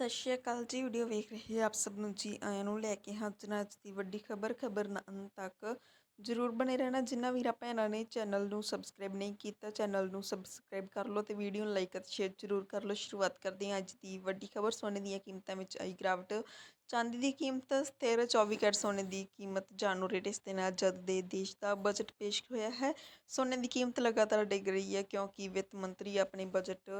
ਸਤਿ ਸ਼੍ਰੀ ਅਕਾਲ ਜੀ, ਵੀਡੀਓ ਵੇਖ ਰਹੇ ਆਪ ਸਭ ਨੂੰ ਜੀ, ਆਇਆਂ ਨੂੰ ਲੈ ਕੇ ਹਾਂ ਅੱਜ ਦੀ ਵੱਡੀ ਖਬਰ ਖਬਰ ਨਾ ਅੰਤ ਤੱਕ ਜਰੂਰ ਬਣੇ ਰਹਿਣਾ। ਜਿੰਨਾ ਵੀਰਾਂ ਭੈਣਾਂ ਨੇ ਚੈਨਲ ਨੂੰ ਸਬਸਕ੍ਰਾਈਬ ਨਹੀਂ ਕੀਤਾ, ਚੈਨਲ ਨੂੰ ਸਬਸਕ੍ਰਾਈਬ ਕਰ ਲਓ ਤੇ ਵੀਡੀਓ ਨੂੰ ਲਾਈਕ ਅਤੇ ਸ਼ੇਅਰ ਜਰੂਰ ਕਰ ਲਓ। ਸ਼ੁਰੂਆਤ ਕਰਦੇ ਹਾਂ ਅੱਜ ਦੀ ਵੱਡੀ ਖਬਰ। ਸੋਨੇ ਦੀਆਂ ਕੀਮਤਾਂ ਵਿੱਚ ਆਈ ਗਿਰਾਵਟ। ਚਾਂਦੀ ਦੀ ਕੀਮਤ ਸਥਿਰ 24 ਕੈਰਟ ਸੋਨੇ ਦੀ ਕੀਮਤ ਜਾਣੂ ਰੇਟ ਇਸ ਦੇ ਨਾਲ ਜਦ ਦੇ ਦੇਸ਼ ਦਾ ਬਜਟ ਪੇਸ਼ ਹੋਇਆ ਹੈ। ਸੋਨੇ ਦੀ ਕੀਮਤ ਲਗਾਤਾਰ ਡਿੱਗ ਰਹੀ ਹੈ ਕਿਉਂਕਿ ਵਿੱਤ ਮੰਤਰੀ ਆਪਣੇ ਬਜਟ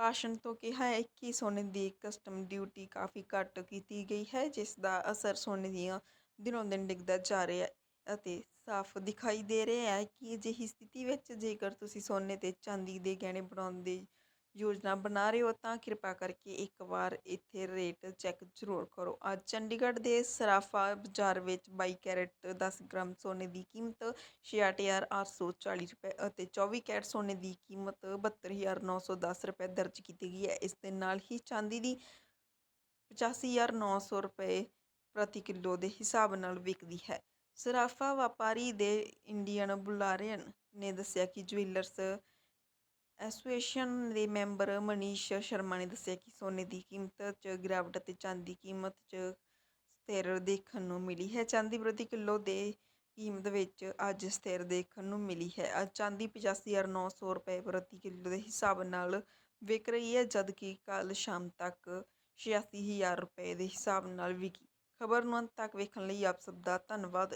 ਭਾਸ਼ਣ ਤੋਂ ਕਿਹਾ ਹੈ ਕਿ ਸੋਨੇ ਦੀ ਕਸਟਮ ਡਿਊਟੀ ਕਾਫੀ ਘੱਟ ਕੀਤੀ ਗਈ ਹੈ, ਜਿਸ ਦਾ ਅਸਰ ਸੋਨੇ ਦੀਆਂ ਦਿਨੋਂ ਦਿਨ ਡਿੱਗਦਾ ਜਾ ਰਿਹਾ ਹੈ ਅਤੇ ਸਾਫ਼ ਦਿਖਾਈ ਦੇ ਰਿਹਾ ਹੈ ਕਿ ਅਜਿਹੀ ਸਥਿਤੀ ਵਿੱਚ ਜੇਕਰ ਤੁਸੀਂ ਸੋਨੇ ਤੇ ਚਾਂਦੀ ਦੇ ਗਹਿਣੇ ਬਣਾਉਣ ਦੀ ਯੋਜਨਾ ਬਣਾ ਰਹੇ ਹੋ ਤਾਂ ਕਿਰਪਾ ਕਰਕੇ ਇੱਕ ਵਾਰ ਇੱਥੇ ਰੇਟ ਚੈੱਕ ਜ਼ਰੂਰ ਕਰੋ। ਅੱਜ ਚੰਡੀਗੜ੍ਹ ਦੇ ਸਰਾਫਾ ਬਾਜ਼ਾਰ ਵਿੱਚ 22 ਕੈਰਟ 10 ਗ੍ਰਾਮ ਸੋਨੇ ਦੀ ਕੀਮਤ 66840 ਰੁਪਏ ਅਤੇ 24 ਕੈਰਟ ਸੋਨੇ ਦੀ ਕੀਮਤ 72910 ਰੁਪਏ ਦਰਜ ਕੀਤੀ ਗਈ ਹੈ। ਇਸ ਦੇ ਨਾਲ ਹੀ ਚਾਂਦੀ ਦੀ 85900 ਰੁਪਏ ਪ੍ਰਤੀ ਕਿਲੋ ਦੇ ਹਿਸਾਬ ਨਾਲ ਵਿਕਦੀ ਹੈ। ਸਰਾਫਾ ਵਪਾਰੀ ਦੇ ਇੰਡੀਅਨ ਬੁਲਾਰਿਅਨ ਨੇ ਦੱਸਿਆ ਕਿ ਜੁਐਲਰਸ ਐਸੋਸੀਏਸ਼ਨ ਦੇ ਮੈਂਬਰ ਮਨੀਸ਼ ਸ਼ਰਮਾ ਨੇ ਦੱਸਿਆ ਕਿ ਸੋਨੇ ਦੀ ਕੀਮਤ 'ਚ ਗਿਰਾਵਟ ਅਤੇ ਚਾਂਦੀ ਦੀ ਕੀਮਤ 'ਚ ਸਥਿਰ ਦੇਖਣ ਨੂੰ ਮਿਲੀ ਹੈ। ਚਾਂਦੀ ਪ੍ਰਤੀ ਕਿਲੋ ਦੇ ਕੀਮਤ ਵਿੱਚ ਅੱਜ ਸਥਿਰ ਦੇਖਣ ਨੂੰ ਮਿਲੀ ਹੈ। ਅੱਜ ਚਾਂਦੀ 85900 ਰੁਪਏ ਪ੍ਰਤੀ ਕਿਲੋ ਦੇ ਹਿਸਾਬ ਨਾਲ ਵਿਕ ਰਹੀ ਹੈ, ਜਦਕਿ ਕੱਲ ਸ਼ਾਮ ਤੱਕ 86000 ਰੁਪਏ ਦੇ ਹਿਸਾਬ ਨਾਲ ਵਿਕੀ। ਖਬਰ ਨੂੰ ਅੰਤ ਤੱਕ ਵੇਖਣ ਲਈ ਆਪ ਸਭ ਦਾ ਧੰਨਵਾਦ।